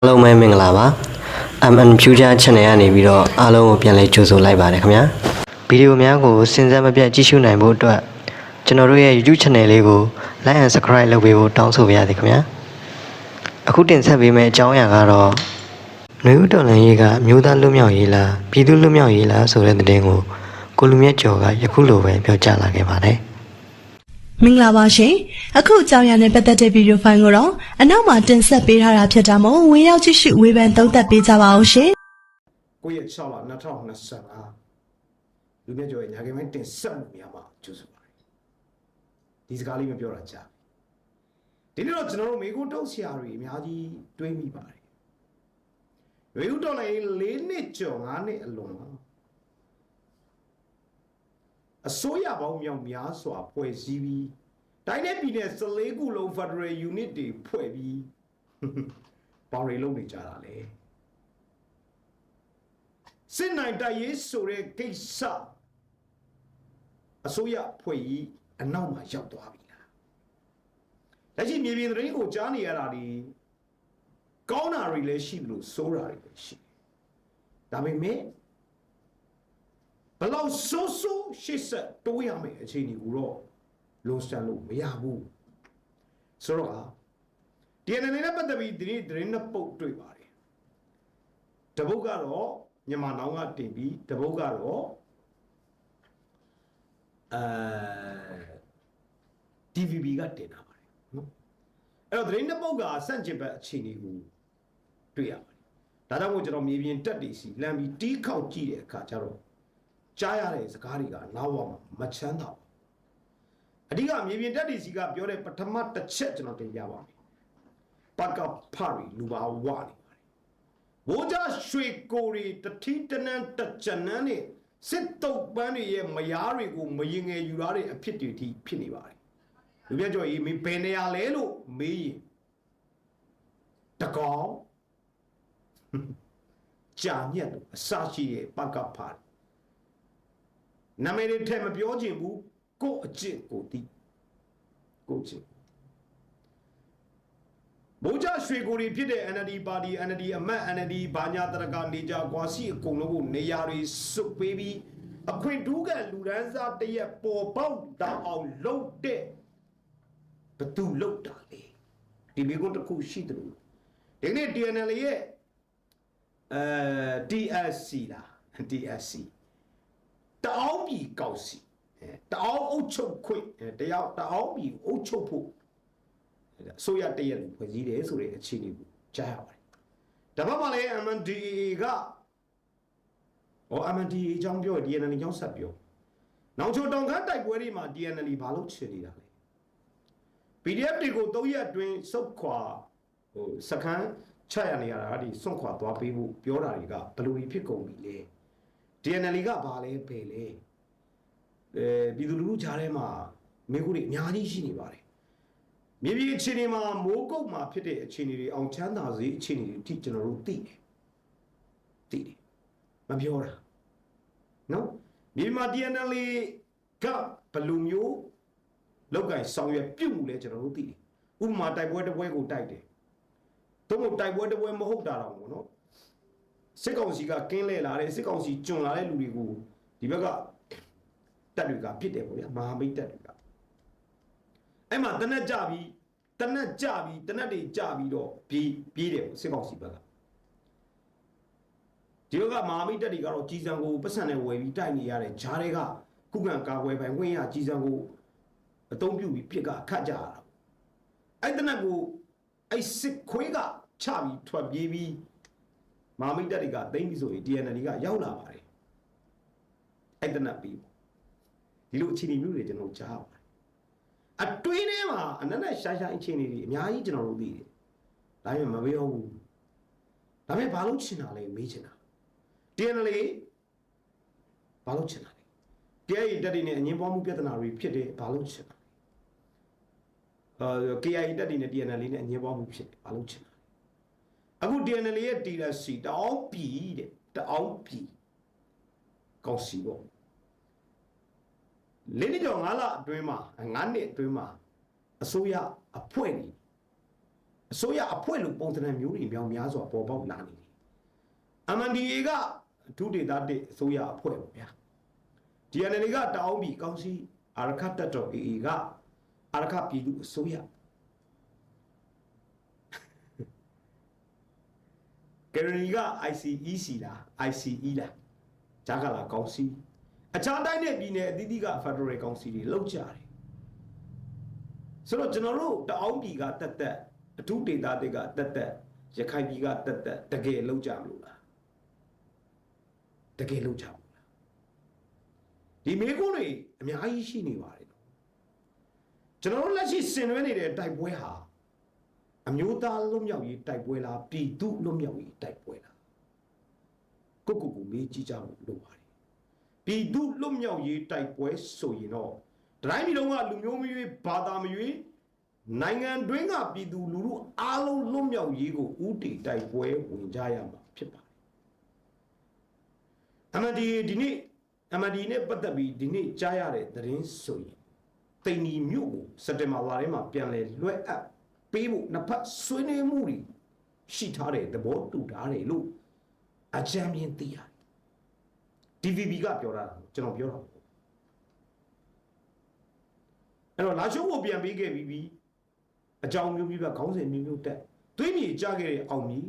အားလုံးပဲမင်္ဂလာပါ MN Future Channel ကနေပြီးတော့အားလုံးကိုပြန်လည်ကြိုဆိုလိုက်ပါတယ်ခင်ဗျာဗီဒီယိုများကိုစဉ်ဆက်မပြတ်ကြည့်ရှုနိုင်ဖို့အတွက်ကျွန်တော်တို့ရဲ့ YouTube Channel လေးကို Like and Subscribe လုပ်ပေးဖို့တောင်းဆိုပါရစေခင်ဗျာအခုတင်ဆက်ပေးမယ့်အကြောင်းအရာကတော့ຫນွေဦးတော်လန်ရေးကမြို့သားလွတ်မြောက်ရေးလားပြည်သူလွတ်မြောက်ရေးလားဆိုတဲ့သတင်းကိုကိုလူမြတ်ကျော်ကယခုလိုပဲပြောကြားလာခဲ့ပါတယ် မင်္ဂလာပါရှင်အခုအကြောင်းအရာနဲ့ပတ်သက်တဲ့ဗီဒီယိုဖိုင်ကိုတော့အနောက်မှာတင်ဆက်ပေးထားတာဖြစ်တာမို့ဝင်ရောက်ကြည့်ရှုဝေဖန်သုံးသပ်ပေးကြပါအောင်ရှင်ကိုယ့်ရဲ့6လ2025လူမြတ်ကျော်ရဲ့ညာခင်ပိုင်းတင်ဆက်မှုများမှာကျူးစွာပါတယ်ဒီစကားလေးမပြောတာကြာပြီဒီနေ့တော့ကျွန်တော်တို့မေကိုတုတ်ဆရာတွေအများကြီးတွေးမိပါတယ်ရွေဦးတော်လည်း၄နှစ်ကျော်၅နှစ်အလွန်မှာ အစိုးရပေါင်းမြောက်များစွာဖွဲ့စည်းပြီးတိုင်းနဲ့ပြည်နယ်14ခုလုံး Federal Unit တွေဖွဲ့ပြီးပေါရီလုံးနေကြတာလေစစ်နိုင်တိုက်ရေးဆိုတဲ့ကိစ္စအစိုးရဖွဲ့ကြီးအနောက်မှာရောက်သွားပြီလားလက်ရှိမြေပြင်သတင်းကိုကြားနေရတာဒီကောင်းတာတွေလည်းရှိတယ်လို့ဆိုးတာတွေလည်းရှိတယ်ဒါပေမဲ့ ဘယ်လောက်ဆိုးဆိုးရှစ်ဆက်တိုးရမယ်အခြေအနေကိုတော့လုံးစတန်လို့မရဘူးဆိုတော့ DNA နဲ့ပတ်သက်ပြီးဒီနေ့သတင်းနှစ်ပုတ်တွေ့ပါတယ်တပုတ်ကတော့မြန်မာနောင်ကတင်ပြီးတပုတ်ကတော့အဲ DVB ကတင်တာပါတယ်နော်အဲ့တော့သတင်းတစ်ပုတ်ကစန့်ကျင်ဘက်အခြေအနေကိုတွေ့ရပါတယ်ဒါကြောင့်မို့ကျွန်တော်မြေပြင်တက်တွေစီလမ်းပြီးတီးခေါက်ကြည့်တဲ့အခါကျတော့ ကြားရတဲ့စကားတွေကနောက်ဝမှာမချမ်းသာဘူးအဓိကမြေပြင်တက်တွေစီကပြောတဲ့ပထမတစ်ချက်ကျွန်တော်တင်ပြပါမယ်ပကဖရီလူပါဝနေပါတယ်ဘိုးကြရွှေကိုရီတတိတနန်းတကြနန်းနဲ့စစ်တုပ်ပန်းတွေရဲ့မယားတွေကိုမရင်ငယ်ယူရတဲ့အဖြစ်တွေအထိဖြစ်နေပါတယ်လူပြကြော်ကြီးမင်းဘယ်နေရာလဲလို့မေးရင်တကောင်ကြာညက်လို့အစရှိရဲ့ပကဖာ နာမည်တွေထဲမပြောချင်ဘူးကိုယ့်အကျင့်ကိုသိကိုယ့်အကျင့်ဗိုလ်ချရွှေကိုရီဖြစ်တဲ့ NLD ပါတီ NLD အမတ် NLD ဘာညာတရကနေကြကွာစီအကုန်လုံးကိုနေရာတွေစုပ်ပေးပြီးအခွင့်ဒူးကလူဒန်းစားတရက်ပေါ်ပေါက်တောင်အောင်လှုပ်တဲ့ဘသူလှုပ်တာလေဒီမိကုန်းတစ်ခုရှိတယ်လို့ဒီနေ့ DNL ရဲ့အဲ TSC လား TSC တအောင်းပြည်ကောက်စီအဲတအောင်းအုပ်ချုပ်ခွင့်အဲတယောက်တအောင်းပြည်အုပ်ချုပ်ဖို့အစိုးရတရက်လူဖွဲ့စည်းတယ်ဆိုတဲ့အခြေအနေကိုကြားရပါတယ်။ဒါမှမလည်း MNDAA ကဟော MNDAA အကြောင်းပြောရင် DNL အကြောင်းဆက်ပြော။နောက်ချိုတောင်ခမ်းတိုက်ပွဲတွေမှာ DNL ဘာလို့ချင်နေတာလဲ။ PDF တွေကို၃ရက်အတွင်းစုတ်ခွာဟိုစခန်းချရနေရတာဒီစွန့်ခွာသွားပေးဖို့ပြောတာတွေကဘယ်လိုဖြစ်ကုန်ပြီလဲ။ DNL ကဘာလဲပဲလဲ။အဲပြည်သူလူထုကြားထဲမှာမိခုတွေအများကြီးရှိနေပါတယ်။မြေပြင်အခြေအနေမှာမိုးကုတ်မှာဖြစ်တဲ့အခြေအနေတွေအောင်ချမ်းသာစေအခြေအနေတွေအထိကျွန်တော်တို့သိတယ်သိတယ်မပြောတာနော်မြေပြင်မှာ DNL ကဘယ်လိုမျိုးလောက်ကင်ဆောင်ရွက်ပြုတ်မှုလဲကျွန်တော်တို့သိတယ်ဥပမာတိုက်ပွဲတစ်ပွဲကိုတိုက်တယ်တို့မို့တိုက်ပွဲတစ်ပွဲမဟုတ်တာတော့ဘောနော် စစ်ကောင်စီကကင်းလဲလာတဲ့စစ်ကောင်စီကျွံလာတဲ့လူတွေကိုဒီဘက်ကတပ်တွေကပြစ်တယ်ပေါ့ဗျာမဟာမိတ်တပ်တွေကအဲ့မှာတနက်ကြပြီးတနက်ကြပြီးတနက်တွေကြပြီးတော့ပြေးပြေးတယ်ပေါ့စစ်ကောင်စီဘက်ကဒီဘက်ကမဟာမိတ်တပ်တွေကတော့ကြီးစံကိုပတ်စံနဲ့ဝယ်ပြီးတိုက်နေရတဲ့ဂျားတွေကခုခံကာကွယ်ပိုင်ဝင်ရကြီးစံကိုအသုံးပြုပြီးပြစ်ကခတ်ကြရတာအဲ့တနက်ကိုအဲ့စစ်ခွေးကချပြီးထွက်ပြေးပြီး မဟာမိတ်တပ်တွေကသိမ့်ပြီးဆိုရင် DNL ကရောက်လာပါတယ်အဲ့တနက်ပြီးပေါ့ဒီလိုအခြေအနေမျိုးတွေကျွန်တော်ကြားပါအတွင်းထဲမှာအနက်နဲ့ရှာရှာအခြေအနေတွေအများကြီးကျွန်တော်တို့သိတယ်။ဒါပေမဲ့မပြောဘူး။ဒါပေမဲ့ဘာလို့ချင်တာလဲမေးချင်တာ။ TNL ဘာလို့ချင်တာလဲ။ KI တက်တွေနဲ့အငင်းပွားမှုပြဿနာတွေဖြစ်တယ်ဘာလို့ချင်တာလဲ။အာ KI တက်တွေနဲ့ TNL နဲ့အငင်းပွားမှုဖြစ်တယ်ဘာလို့ချင်တာလဲ။ အခု TNL ရဲ့ TRC တအောင်ပြည်တဲ့တအောင်ပြည်ကောက်စီပေါ့လေးနှစ်ကျော်၅လအတွင်းမှာ၅နှစ်အတွင်းမှာအစိုးရအဖွဲ့ကြီးအစိုးရအဖွဲ့လို့ပုံစံမျိုးတွေမြောင်များစွာပေါ်ပေါက်လာနေတယ် MNDA ကအထူးဒေသတစ်အစိုးရအဖွဲ့ပေါ့ဗျာ DNL ကတောင်းပြီးကောင်းစီအာရခတ်တက်တော် AA ကအာရခပြည်သူအစိုးရ ကရနီက ICEC လား ICE လားဂျာကလာကောင်းစီအခြားတိုင်းနဲ့ပြည်နယ်အသီးသီးက Federal ကောင်းစီတွေလောက်ကြတယ်ဆိုတော့ကျွန်တော်တို့တအောင်းပြည်ကတက်တက်အထူးဒေသတွေကတက်တက်ရခိုင်ပြည်ကတက်တက်တကယ်လောက်ကြမလို့လားတကယ်လောက်ကြမလို့လားဒီမေကုန်းတွေအများကြီးရှိနေပါတယ်နော်ကျွန်တော်တို့လက်ရှိဆင်နွှဲနေတဲ့တိုက်ပွဲဟာ အမျိုးသားလွတ်မြောက်ရေးတိုက်ပွဲလားပြည်သူလွတ်မြောက်ရေးတိုက်ပွဲလားကိုကိုကိုမေးကြည့်ကြဖို့လိုပါတယ်ပြည်သူလွတ်မြောက်ရေးတိုက်ပွဲဆိုရင်တော့တိုင်းပြည်လုံးကလူမျိုးမရွေးဘာသာမရွေးနိုင်ငံတွင်းကပြည်သူလူထုအားလုံးလွတ်မြောက်ရေးကိုဥတီတိုက်ပွဲဝင်ကြရမှာဖြစ်ပါတယ်အမဒီဒီနေ့အမဒီနဲ့ပတ်သက်ပြီးဒီနေ့ကြားရတဲ့သတင်းဆိုရင်တိန်နီမြို့ကိုစက်တင်ဘာလထဲမှာပြန်လဲလွှဲအပ် ပေးဖို့နှစ်ဖက်ဆွေးနွေးမှုတွေရှိထားတဲ့သဘောတူထားတယ်လို့အကြံဉာဏ်သိရတယ် DVB ကပြောတာကျွန်တော်ပြောတာပေါ့အဲ့တော့လာရှုံးကိုပြန်ပေးခဲ့ပြီးပြီအကြောင်းမျိုးမျိုးပဲခေါင်းစဉ်မျိုးမျိုးတက်သွေးမြေကြခဲ့တဲ့အောင်မြီ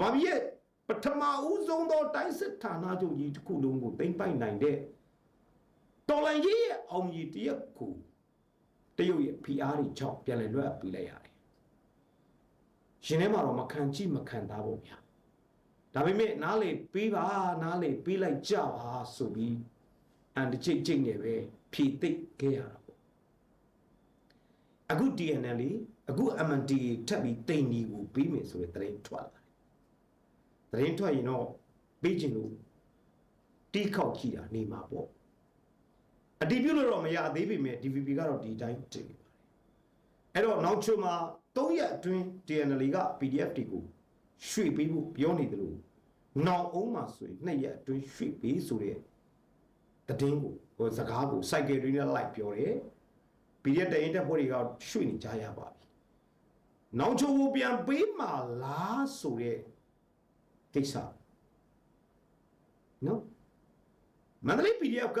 မာဘီရဲ့ပထမဦးဆုံးသောတိုင်းစစ်ဌာနချုပ်ကြီးတစ်ခုလုံးကိုတင်ပိုက်နိုင်တဲ့တော်လိုင်းကြီးရဲ့အောင်မြီတရက်ကို တရုတ်ရဲ့ PR တွေကြောင့်ပြန်လည်လွှတ်အပ်ပေးလိုက်ရတယ်ရှင်ထဲမှာတော့မခံကြည့်မခံသားဖို့ဗျာဒါပေမဲ့နားလေပေးပါနားလေပေးလိုက်ကြပါဆိုပြီးအန်တချိတ်ချိတ်နေပဲဖြည့်သိပ်ခဲ့ရတာပေါ့အခု DNL လေအခု MND ထပ်ပြီးတိန်ဒီကိုပေးမယ်ဆိုတဲ့သတင်းထွက်လာတယ်သတင်းထွက်ရင်တော့ပေးခြင်းလို့တီးခောက်ကြည့်တာနေမှာပေါ့ အတီးပြုတ်လို့တော့မရသေးပေမဲ့ DVB ကတော့ဒီတိုင်းတင်နေပါတယ်အဲ့တော့နောက်ချုံမှာ3ရက်အတွင်း DNL က PDF တွေကိုရွှေ့ပေးဖို့ပြောနေတယ်လို့နောင်အောင်မှာဆိုရင်နှစ်ရက်အတွင်းရွှေ့ပေးဆိုတဲ့တည်င်းကိုဟိုစကားကိုစိုက်ကယ်တွေနဲ့လိုက်ပြောတယ်။ပြီးတဲ့တရင်တက်ဖွဲ့တွေကရွှေ့နေကြရပါပြီ။နောင်ချိုကိုပြန်ပေးမှလားဆိုတဲ့ကိစ္စနော်မန္တလေး PDF က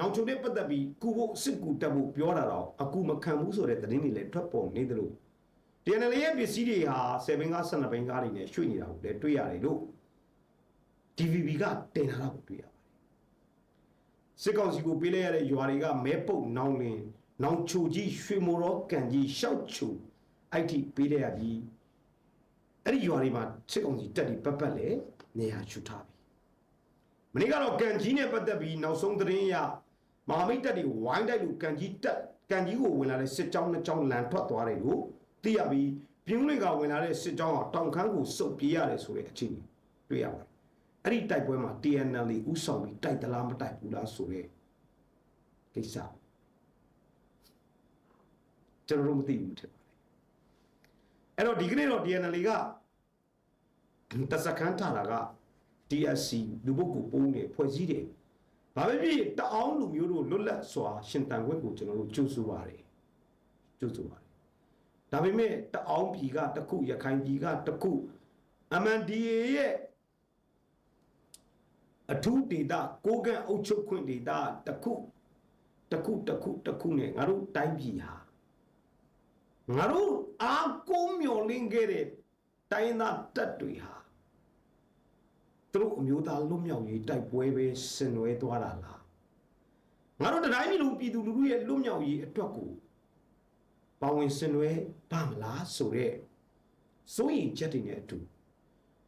နောင်ချိုနဲ့ပတ်သက်ပြီးကုဖို့စစ်ကူတက်ဖို့ပြောတာတော့အကူမခံဘူးဆိုတဲ့သတင်းတွေလည်းထွက်ပေါ်နေတယ်လို့ TNL ရဲ့ပစ္စည်းတွေဟာ7ဘင်းကား12ဘင်းကားတွေနဲ့ရွှေ့နေတာကိုလည်းတွေ့ရတယ်လို့ DVB ကတင်ထားတာကိုတွေ့ရပါတယ်စစ်ကောင်စီကိုပေးလိုက်ရတဲ့ရွာတွေကမဲပုတ်နောင်လင်နောင်ချိုကြီးရွှေမိုရောကန်ကြီးရှောက်ချိုအဲ့ဒီပေးလိုက်ရပြီးအဲ့ဒီရွာတွေမှာစစ်ကောင်စီတက်ပြီးပတ်ပတ်လေနေရာယူထားပြီမနေ့ကတော့ကန်ကြီးနဲ့ပတ်သက်ပြီးနောက်ဆုံးသတင်းအရ မဟာမိတ်တက်တွေဝိုင်းတိုက်လို့ကန်ကြီးတက်ကန်ကြီးကိုဝင်လာတဲ့စစ်ကြောင်းနှစ်ကြောင်းလန်ထွက်သွားတယ်လို့သိရပြီးပြင်းတွေကဝင်လာတဲ့စစ်ကြောင်းကတောင်ခမ်းကိုစုပ်ပြေးရတယ်ဆိုတဲ့အခြေအနေတွေ့ရပါတယ်အဲ့ဒီတိုက်ပွဲမှာ TNL ဥဆောင်ပြီးတိုက်သလားမတိုက်ဘူးလားဆိုတဲ့ကိစ္စကျွန်တော်တို့မသိဘူးထင်ပါတယ်အဲ့တော့ဒီကနေ့တော့ TNL ကတစခန်းထားတာက DSC လူပုဂ္ဂိုလ်ပုံးနေဖွဲ့စည်းတယ် ဘာပဲဖြစ်တအောင်လူမျိုးတို့လွတ်လပ်စွာရှင်တန်ခွင့်ကိုကျွန်တော်တို့ကြိုးဆိုပါတယ်ကြိုးဆိုပါတယ်ဒါပေမဲ့တအောင်ပြည်ကတစ်ခုရခိုင်ပြည်ကတစ်ခု MNDA ရဲ့အထူးဒေတာကိုကန့်အုပ်ချုပ်ခွင့်ဒေတာတစ်ခုတစ်ခုတစ်ခုတစ်ခုနဲ့ငါတို့တိုင်းပြည်ဟာငါတို့အားကိုးမျော်လင့်ခဲ့တဲ့တိုင်းသားတပ်တွေဟာ သူတို့အမျိုးသားလွတ်မြောက်ရေးတိုက်ပွဲပဲဆင်နွှဲသွားတာလားငါတို့တိုင်းပြည်လူပြည်သူလူထုရဲ့လွတ်မြောက်ရေးအတွက်ကိုပါဝင်ဆင်နွှဲပါမလားဆိုတော့စိုးရင်ချက်တွေနဲ့အတူ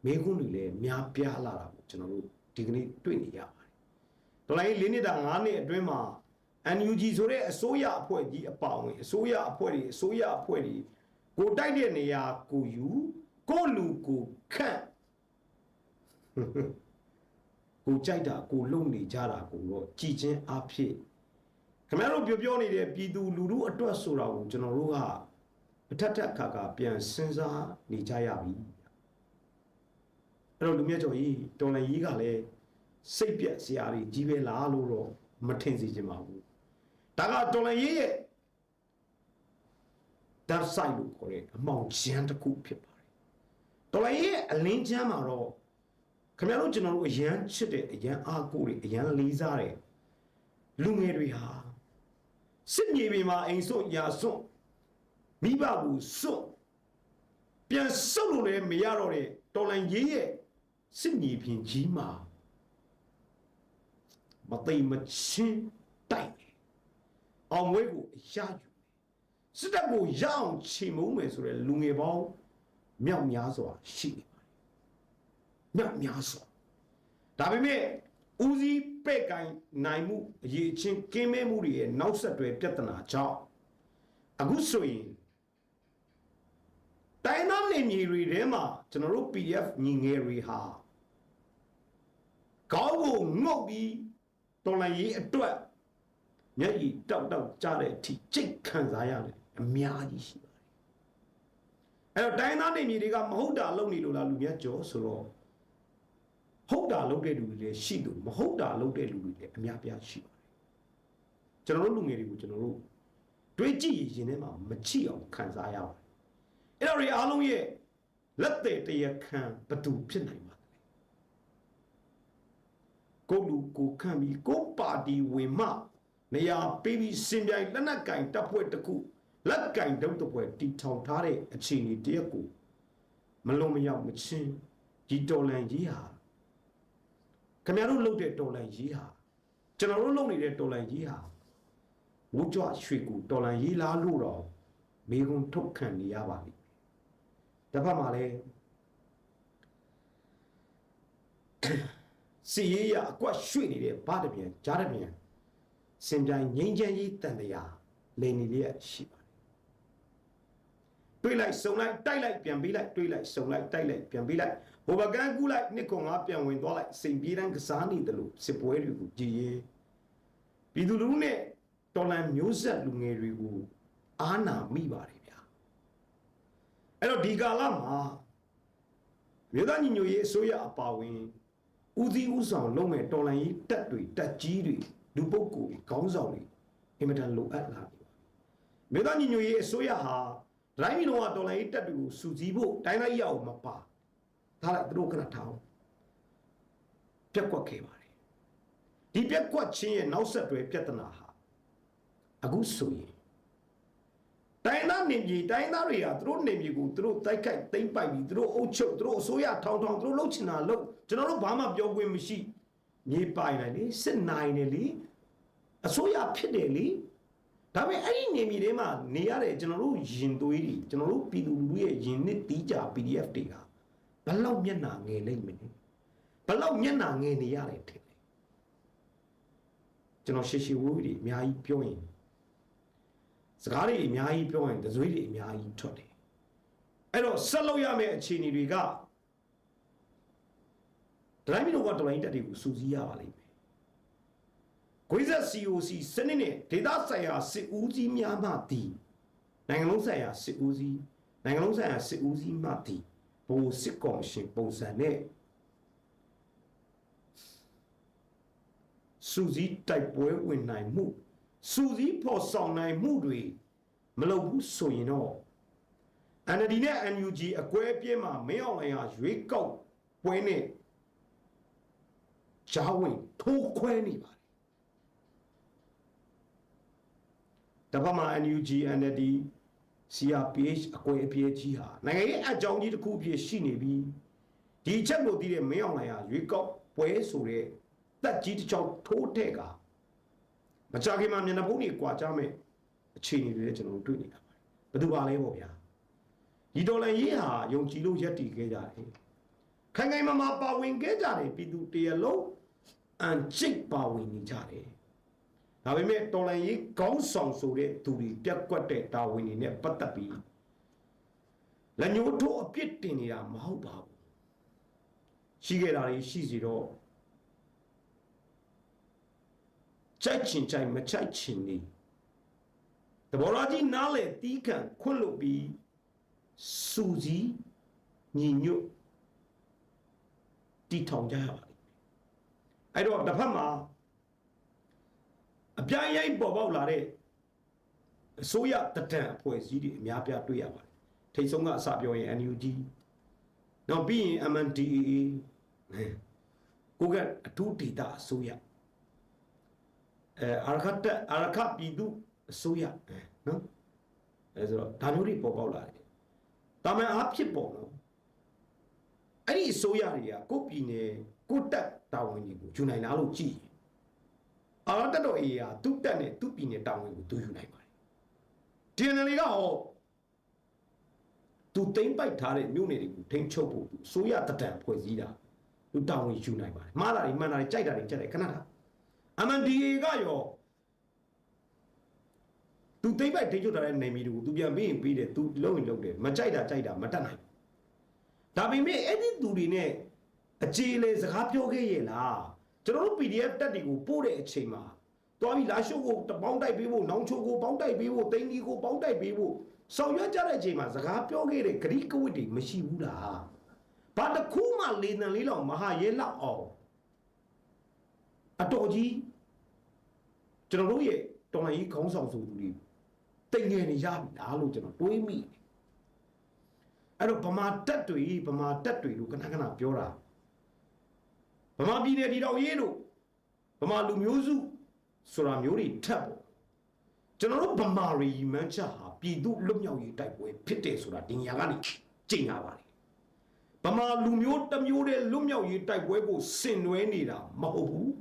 မိခွန်းတွေလည်းများပြားလာတာကိုကျွန်တော်တို့ဒီကနေ့တွေ့နေရပါတယ်။တော်လိုင်းလေးနှစ်တာ၅နှစ်အတွင်းမှာ NUG ဆိုတဲ့အစိုးရအဖွဲ့ကြီးအပါအဝင်အစိုးရအဖွဲ့တွေအစိုးရအဖွဲ့တွေကိုတိုက်တဲ့နေရာကိုယူကိုလူကိုခန့် ကိုကြိုက်တာကိုလုံနေကြတာကိုတော့ကြည်ချင်းအဖြစ်ခင်ဗျားတို့ပြောပြောနေတဲ့ပြည်သူလူထုအတွက်ဆိုတာကိုကျွန်တော်တို့ကအထက်ထက်အခါခါပြန်စဉ်းစားနေကြရပြီအဲ့တော့လူမြတ်ကျော်ကြီးတော်လန်ကြီးကလည်းစိတ်ပြက်စရာတွေကြီးပဲလားလို့တော့မထင်စေချင်ပါဘူးဒါကတော်လန်ကြီးရဲ့ dark side လို့ခေါ်တဲ့အမောင်ချမ်းတစ်ခုဖြစ်ပါတယ်တော်လိုင်းရဲ့အလင်းချမ်းမှာတော့ ခင်ဗျားတို့ကျွန်တော်တို့အရန်ချစ်တဲ့အရန်အားကိုးတွေအရန်လေးစားတဲ့လူငယ်တွေဟာစစ်မြေပြင်မှာအိမ်စွန့်ရာစွန့်မိဘကိုစွန့်ပြန်ဆုပ်လို့လည်းမရတော့တဲ့တော်လိုင်းရေးရဲ့စစ်မြေပြင်ကြီးမှာမသိမချင်းတိုက်တယ်အောင်ဝဲကိုအရယူတယ်စစ်တပ်ကိုရအောင်ချိန်မုံမယ်ဆိုတဲ့လူငယ်ပေါင်းမြောက်များစွာရှိနေပါတယ် မြောက်များစွာဒါပေမဲ့ဦးစီးပဲ့ကိုင်နိုင်မှုအရေးအချင်းကင်းမဲမှုတွေရဲ့နောက်ဆက်တွဲပြဿနာကြောင့်အခုဆိုရင်တိုင်းသားနေမြေတွေထဲမှာကျွန်တော်တို့ PDF ညီငယ်တွေဟာကောင်းကိုငုတ်ပြီးတော်လိုင်းရေးအတွက်မျက်ရည်တောက်တောက်ကြားတဲ့အထိจิตခံစားရတယ်အများကြီးရှိပါတယ်အဲ့တော့တိုင်းသားနေမြေတွေကမဟုတ်တာလုပ်နေလို့လားလူများကြောဆိုတော့ ဟုတ်တာလုပ်တဲ့လူတွေလည်းရှိလို့မဟုတ်တာလုပ်တဲ့လူတွေလည်းအများပြားရှိပါတယ်ကျွန်တော်တို့လူငယ်တွေကိုကျွန်တော်တို့တွေးကြည့်ရင်ထဲမှာမချိအောင်ခံစားရပါတယ်အဲ့တော့ဒီအားလုံးရဲ့လက်သေးတရားခံဘသူဖြစ်နိုင်ပါသလဲကိုလူကိုခံပြီးကိုပါတီဝင်မှနေရာပေးပြီးစင်ပြိုင်လက်နက်ကင်တပ်ဖွဲ့တစ်ခုလက်ကင်တုပ်တစ်ဖွဲ့တီထောင်ထားတဲ့အခြေအနေတရက်ကိုမလွန်မရောက်မချင်းဒီတော်လန်ကြီးဟာ ခင်ဗျားတို့လုပ်တဲ့တော်လန်ကြီးဟာကျွန်တော်တို့လုပ်နေတဲ့တော်လန်ကြီးဟာဝုကြွရွှေကူတော်လန်ကြီးလားလို့တော့မေကွန်ထုတ်ခံနေရပါလိမ့်မယ်တစ်ဖက်မှာလည်းစီရေးရအကွက်ရွှေ့နေတဲ့ဗတပြန်ကြားတပြန်စင်ပြိုင်ငိမ့်ချမ်းကြီးတန်တရားလိန်နေလေးရရှိပါတယ်တွေးလိုက်စုံလိုက်တိုက်လိုက်ပြန်ပေးလိုက်တွေးလိုက်စုံလိုက်တိုက်လိုက်ပြန်ပေးလိုက် ဟိုဘကန်ကူးလိုက်နှစ်ခွန်ငါပြန်ဝင်သွားလိုက်စိန်ပြေးတန်းကစားနေတယ်လို့စစ်ပွဲတွေကိုကြည်ရဲပြည်သူလူထုနဲ့တော်လန်မျိုးဆက်လူငယ်တွေကိုအားနာမိပါတယ်ဗျာအဲ့တော့ဒီကာလမှာမြို့သားညီညွတ်ရေးအစိုးရအပါဝင်ဦးစီးဦးဆောင်လုပ်မဲ့တော်လန်ရေးတက်တွေတက်ကြီးတွေလူပုဂ္ဂိုလ်တွေခေါင်းဆောင်တွေအင်မတန်လိုအပ်လာပြီပါမြို့သားညီညွတ်ရေးအစိုးရဟာဒိုင်းမီလုံးကတော်လန်ရေးတက်တွေကိုစူစီးဖို့တိုင်းလိုက်ရအောင်မပါ ထားလိုက်သူတို့ခဏထားအောင်ပြက်ကွက်ခဲ့ပါတယ်ဒီပြက်ကွက်ချင်းရဲ့နောက်ဆက်တွဲပြဿနာဟာအခုဆိုရင်တိုင်းသားနေပြည်တိုင်းသားတွေဟာသူတို့နေပြည်ကိုသူတို့တိုက်ခိုက်သိမ့်ပိုက်ပြီးသူတို့အုပ်ချုပ်သူတို့အစိုးရထောင်ထောင်သူတို့လှုပ်ချင်တာလှုပ်ကျွန်တော်တို့ဘာမှပြောခွင့်မရှိမြေပိုင်တယ်လေစစ်နိုင်တယ်လေအစိုးရဖြစ်တယ်လေဒါပေမဲ့အဲ့ဒီနေပြည်ထဲမှာနေရတဲ့ကျွန်တော်တို့ရင်သွေးတွေကျွန်တော်တို့ပြည်သူလူထုရဲ့ရင်နစ်တီးကြ PDF တွေက ဘလောက်မျက်နှာငယ်လိမ့်မယ်လဲဘလောက်မျက်နှာငယ်နေရတယ်ထင်တယ်ကျွန်တော်ရှေရှေဝိုးတွေအများကြီးပြောရင်စကားတွေအများကြီးပြောရင်ဒဇွေးတွေအများကြီးထွက်တယ်အဲ့တော့ဆက်လုပ်ရမယ့်အခြေအနေတွေကဒရိုင်းမီတို့ကတော်လိုင်းတက်တွေကိုစူးစီးရပါလိမ့်မယ်ဂွေးဆက် COC စနစ်နဲ့ဒေတာဆိုင်ရာစစ်ဦးစီးများမှတည်နိုင်ငံလုံးဆိုင်ရာစစ်ဦးစီးနိုင်ငံလုံးဆိုင်ရာစစ်ဦးစီးမှတည် ဘိုးစစ်ကော်မရှင်ပုံစံနဲ့စူးစီးတိုက်ပွဲဝင်နိုင်မှုစူးစီးဖော်ဆောင်နိုင်မှုတွေမလုပ်ဘူးဆိုရင်တော့ NLD နဲ့ NUG အကွဲအပြဲမှာမင်းအောင်လှိုင်ဟာရွေးကောက်ပွဲနဲ့ဂျားဝင်ထိုးခွဲနေပါတယ်တပတ်မှာ NUG NLD CRPH အကွဲအပြဲကြီးဟာနိုင်ငံရေးအကြောင်းကြီးတစ်ခုအဖြစ်ရှိနေပြီးဒီချက်ကိုသိတဲ့မင်းအောင်လှိုင်ဟာရွေးကောက်ပွဲဆိုတဲ့တက်ကြီးတစ်ချောင်းထိုးတဲ့ကမကြခင်မှာမျက်နှာဖုံးတွေကွာကြမဲ့အခြေအနေတွေလည်းကျွန်တော်တို့တွေ့နေရပါတယ်ဘယ်သူပါလဲပေါ့ဗျာဒီဒေါ်လာရေးဟာယုံကြည်လို့ရက်တည်ခဲ့ကြတယ်ခိုင်ခိုင်မာမာပါဝင်ခဲ့ကြတယ်ပြည်သူတရလုံးအန်ချစ်ပါဝင်နေကြတယ် ဒါပေမဲ့တော်လန်ရေးကောင်းဆောင်ဆိုတဲ့သူတွေပြက်ကွက်တဲ့တာဝန်တွေနဲ့ပတ်သက်ပြီးလက်ညှိုးထိုးအပြစ်တင်နေတာမဟုတ်ပါဘူးရှိခဲ့တာတွေရှိစီတော့ကြိုက်ချင်ကြိုက်မကြိုက်ချင်နေတဘောလာကြီးနားလေတီးခံခွန့်လို့ပြီးစူစီညီညွတ်တီထောင်ကြရပါလိမ့်မယ်အဲ့တော့တစ်ဖက်မှာ အပြိုင်ရိုက်ပေါ်ပေါက်လာတဲ့အစိုးရတဒံအဖွဲ့အစည်းတွေအများပြားတွေ့ရပါတယ်ထိတ်ဆုံးကအစပြောရင် NUG နောက်ပြီးရင် MNDAA ကိုကအထူးဒေတာအစိုးရအဲအာရခတ်အာရခပြည်သူအစိုးရအဲနော်အဲဆိုတော့ဒါမျိုးတွေပေါ်ပေါက်လာတယ်တာမန်အားဖြစ်ပေါ်နော်အဲ့ဒီအစိုးရတွေကကိုယ့်ပြည်နယ်ကိုယ့်တက်တာဝန်တွေကိုယူနိုင်လားလို့ကြည့်ရင် အာရတက်တော်အေးဟာသူ့တက်နဲ့သူ့ပြည်နယ်တာဝန်ကိုသူယူနိုင်ပါတယ် TNL ကဟောသူတိမ့်ပိုက်ထားတဲ့မြို့နယ်တွေကိုထိန်းချုပ်ဖို့သူအစိုးရတဒံဖွဲ့စည်းတာသူတာဝန်ယူနိုင်ပါတယ်မှားတာတွေမှန်တာတွေကြိုက်တာတွေကြက်တယ်ခဏတာ MNDA ကရောသူတိမ့်ပိုက်ထိန်းချုပ်ထားတဲ့နေမီတွေကိုသူပြန်ပြီးရင်ပြီးတယ်သူလုံးရင်လုံးတယ်မကြိုက်တာကြိုက်တာမတတ်နိုင်ဘူးဒါပေမဲ့အဲ့ဒီသူတွေနဲ့အခြေလေစကားပြောခဲ့ရဲ့လား ကျွန်တော်တို့ PDF တက်တွေကိုပို့တဲ့အချိန်မှာတွားပြီးလာရှုပ်ကိုတပေါင်းတိုက်ပေးဖို့နောင်ချိုကိုပေါင်းတိုက်ပေးဖို့တိန်ဒီကိုပေါင်းတိုက်ပေးဖို့ဆောင်ရွက်ကြတဲ့အချိန်မှာစကားပြောခဲ့တဲ့ဂရိကဝတ်တွေမရှိဘူးလားဘာတစ်ခုမှလေနံလေးလောက်မဟာရဲလောက်အောင်အတော်ကြီးကျွန်တော်တို့ရဲ့တော်လိုင်းကြီးခေါင်းဆောင်ဆိုသူတွေတိမ်ငယ်နေရပြီလားလို့ကျွန်တော်တွေးမိတယ်အဲ့တော့ဗမာတက်တွေဗမာတက်တွေလို့ခဏခဏပြောတာ ဗမာပြည်နယ်ပြည်တော်ရေးလို့ဗမာလူမျိုးစုဆိုတာမျိုးတွေထပ်ပေါ့ကျွန်တော်တို့ဗမာရီမန်းချက်ဟာပြည်သူလွတ်မြောက်ရေးတိုက်ပွဲဖြစ်တယ်ဆိုတာဒီညာကနေကြင်ရပါတယ်ဗမာလူမျိုးတစ်မျိုးတည်းလွတ်မြောက်ရေးတိုက်ပွဲကိုဆင်နွှဲနေတာမဟုတ်ဘူး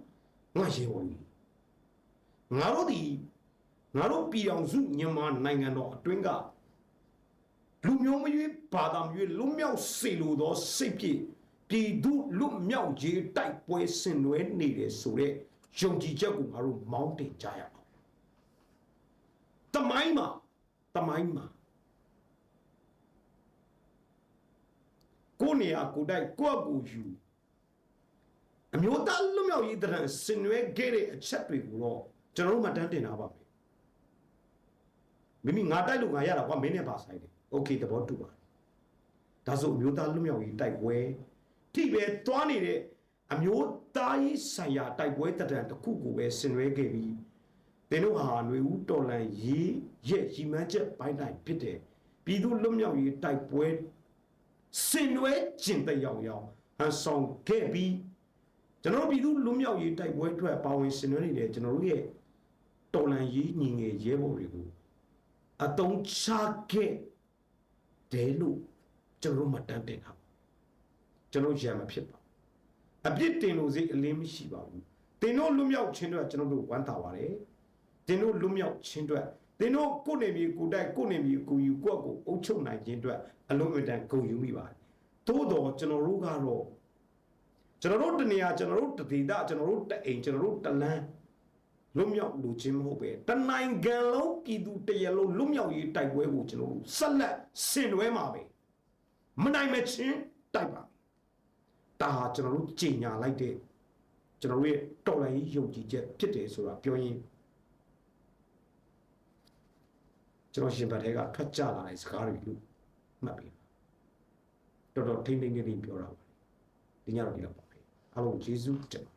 ငါရေပေါ်ကြီးငါတို့ဒီငါတို့ပြည်အောင်စုမြန်မာနိုင်ငံတော်အတွင်းကလူမျိုးမရွေးဘာသာမရွေးလွတ်မြောက်စေလိုသောစိတ်ဖြင့် ပြည်သူလွတ်မြောက်ရေးတိုက်ပွဲဆင်နွှဲနေတယ်ဆိုတဲ့ယုံကြည်ချက်ကိုငါတို့မောင်းတင်ကြရအောင်တမိုင်းမှာတမိုင်းမှာကိုယ်နေရာကိုယ်တိုက်ကိုယ့်အကူယူအမျိုးသားလွတ်မြောက်ရေးတရံဆင်နွှဲခဲ့တဲ့အချက်တွေကိုတော့ကျွန်တော်တို့မှတန်းတင်ထားပါမယ်မိမိငါတိုက်လို့ငါရတာကွာမင်းနဲ့ပါဆိုင်တယ်โอเคသဘောတူပါဒါဆိုအမျိုးသားလွတ်မြောက်ရေးတိုက်ပွဲ ထိပဲသွားနေတဲ့အမျိုးသားရေးဆိုင်ရာတိုက်ပွဲတရံတစ်ခုကိုပဲဆင်နွှဲခဲ့ပြီးသင်တို့ဟာຫນွေဦးတော်လန်ရေးရဲ့ရီမန်းချက်ပိုင်းတိုင်းဖြစ်တဲ့ပြည်သူလွတ်မြောက်ရေးတိုက်ပွဲဆင်နွှဲကျင်တဲ့ရောင်ရောင်ဟန်ဆောင်ခဲ့ပြီးကျွန်တော်တို့ပြည်သူလွတ်မြောက်ရေးတိုက်ပွဲအတွက်ပါဝင်ဆင်နွှဲနေတဲ့ကျွန်တော်တို့ရဲ့တော်လန်ရေးညီငယ်ရဲဘော်တွေကိုအတုံးချခဲ့တယ်လို့ကျွန်တော်တို့မှတန်းတင်တာပါ ကျွန်တော်ရံမဖြစ်ပါဘူးအပြစ်တင်လို့စိအလင်းမရှိပါဘူးတင်တို့လွတ်မြောက်ခြင်းအတွက်ကျွန်တော်တို့ဝမ်းသာပါတယ်တင်တို့လွတ်မြောက်ခြင်းအတွက်တင်တို့ကိုယ်နေမြေကိုယ်တိုက်ကိုယ်နေမြေကိုယ်ယူကိုယ့်ကိုအုပ်ချုပ်နိုင်ခြင်းအတွက်အလုံးအတန်ဂုဏ်ယူမိပါတယ်သို့တော့ကျွန်တော်တို့ကတော့ကျွန်တော်တို့တနေရာကျွန်တော်တို့တဒေသကျွန်တော်တို့တအိမ်ကျွန်တော်တို့တလန်းလွတ်မြောက်လူချင်းမဟုတ်ပဲတနိုင်ငံလုံးပြည်သူတရလုံးလွတ်မြောက်ရေးတိုက်ပွဲကိုကျွန်တော်တို့ဆက်လက်ဆင်နွှဲမှာပဲမနိုင်မချင်းတိုက်ပါ ဒါဟာကျွန်တော်တို့ကြင်ညာလိုက်တဲ့ကျွန်တော်တို့ရဲ့တော်လိုင်းရေးယုံကြည်ချက်ဖြစ်တယ်ဆိုတာပြောရင်ကျွန်တော်ရှင်ဘတ်ထဲကထွက်ကြလာတဲ့စကားတွေလို့မှတ်ပြီးတော်တော်ထိမ့်ထိမ့်နေနေပြောတာပါဒီညတော့ဒီလောက်ပါပဲအားလုံးယေရှုတင်ပါ